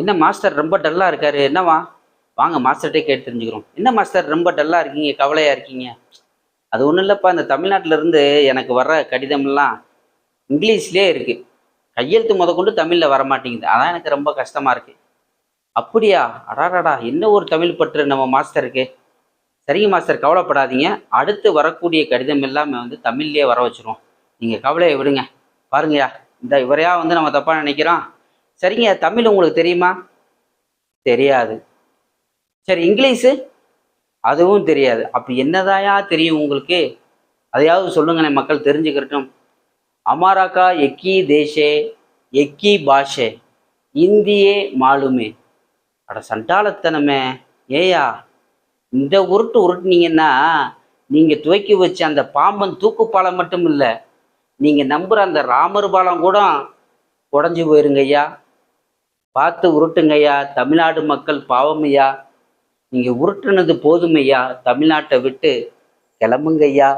என்ன மாஸ்டர் ரொம்ப டல்லாக இருக்காரு? என்னவா வாங்க மாஸ்டர்கிட்டே கேட்டு தெரிஞ்சுக்கிறோம். என்ன மாஸ்டர் ரொம்ப டல்லாக இருக்கீங்க கவலையாக இருக்கீங்க? அது ஒன்றும் இல்லைப்பா இந்த தமிழ்நாட்டிலேருந்து எனக்கு வர்ற கடிதம்லாம் இங்கிலீஷ்லேயே இருக்குது கையெழுத்து முத கொண்டு தமிழில் வர மாட்டேங்குது அதான் எனக்கு ரொம்ப கஷ்டமாக இருக்குது அப்படியா? அடாடாடா என்ன ஒரு தமிழ் பற்று நம்ம மாஸ்டருக்கு? சரிங்க மாஸ்டர் கவலைப்படாதீங்க. அடுத்து வரக்கூடிய கடிதம் எல்லாமே வந்து தமிழ்லேயே வர வச்சுருவோம். நீங்கள் கவலையை விடுங்க. பாருங்கய்யா இந்த இவரையா வந்து நம்ம தப்பாக நினைக்கிறோம். சரிங்க தமிழ் உங்களுக்கு தெரியுமா? தெரியாது. சரி இங்கிலீஷு? அதுவும் தெரியாது. அப்போ என்னதாயா தெரியும் உங்களுக்கு? அதையாவது சொல்லுங்கண்ணே மக்கள் தெரிஞ்சுக்கிறட்டும் அமாராக்கா எக்கி தேஷே எக்கி பாஷே இந்தியே மாலுமே. அட சண்டாளத்தனமே ஏயா? இந்த உருட்டு உருட்டுனீங்கன்னா நீங்கள் துவக்கி வச்ச அந்த பாம்பன் தூக்கு பாலம் மட்டும் இல்லை நீங்கள் நம்புகிற அந்த ராமர் பாலம் கூட உடஞ்சி போயிருங்க ஐயா. பார்த்து உருட்டுங்கய்யா. தமிழ்நாடு மக்கள் பாவம் ஐயா நீங்கள் உருட்டுனது போதும் ஐயா. தமிழ்நாட்டை விட்டு கிளம்புங்கய்யா.